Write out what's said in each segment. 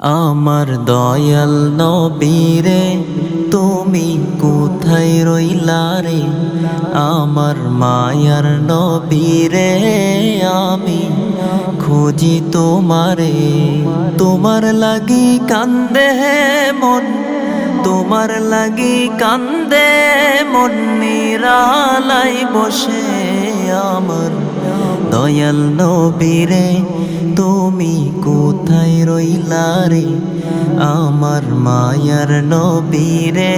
আমার দয়াল নবীরে, তুমি কোথায় রইলা রে? আমার মায়ার নবীরে, আমি খুঁজি তোমারে। তোমার লাগি কান্দে মন, তোমার লাগি কান্দে মন নিরালাই বসে আমার দয়াল নবীরে, তুমি কোথায় রইলা রে? আমার মায়ার নবীরে,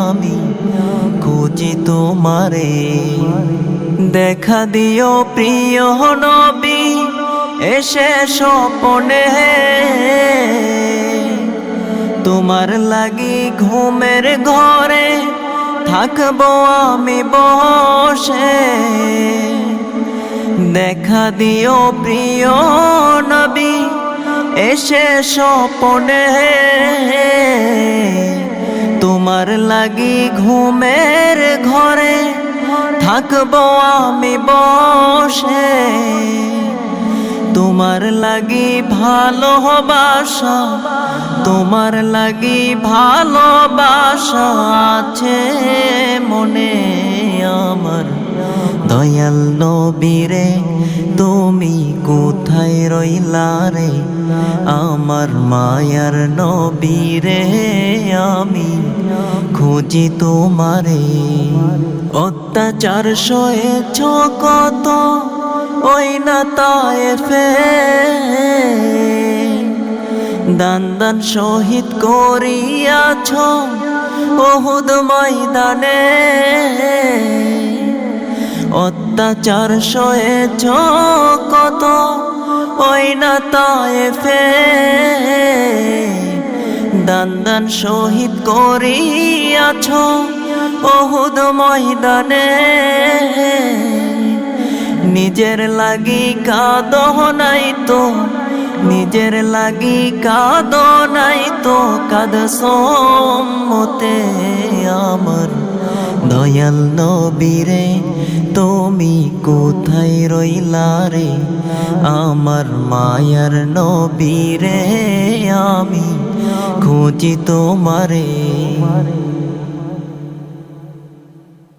আমি খুঁজি তোমারে। দেখা দিও প্রিয় নবী, এসে স্বপনে। তোমার লাগি ঘুমের ঘরে থাকব আমি বসে। দেখা দিও প্রিয় নবী, এসে স্বপনে তোমার লাগি ঘুমের ঘরে থাকব আমি বসে। তোমার লাগি ভালোবাসা তোমার লাগি ভালোবাসা আছে মনে আমার। দয়াল নবীরে, তুমি কোথায় রইলা রে? আমার মায়ার নবীরে, আমি খুঁজি তোমারে। অত্যাচার সয়েছ কত, ওই না তায়েফে দান দান শহীদ করিয়াছ বহুদ ময়দানে। অত্যাচার সয়েছ কত? ওই না তায়েফে দান দান শহীদ করিয়াছ বহুদ ময়দানে। নিজের লাগি কাদ নাই তো, নিজের লাগি কাদ নাই তো কাদ সম্মতে আমার দয়াল নবীরে তুমি কোথায় রইলা রে? আমার মায়ার নবীরে আমি খুঁজি তোমারে।